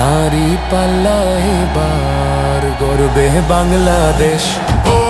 দাড়ি পাল্লা এবার গর্বে বাংলাদেশ। নৌকা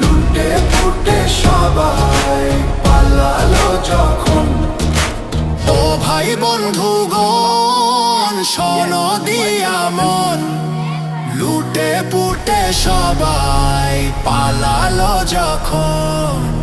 লুটে সবাই পালালো ভাই বন্ধু গন লুটে সবাই পালালো যখন।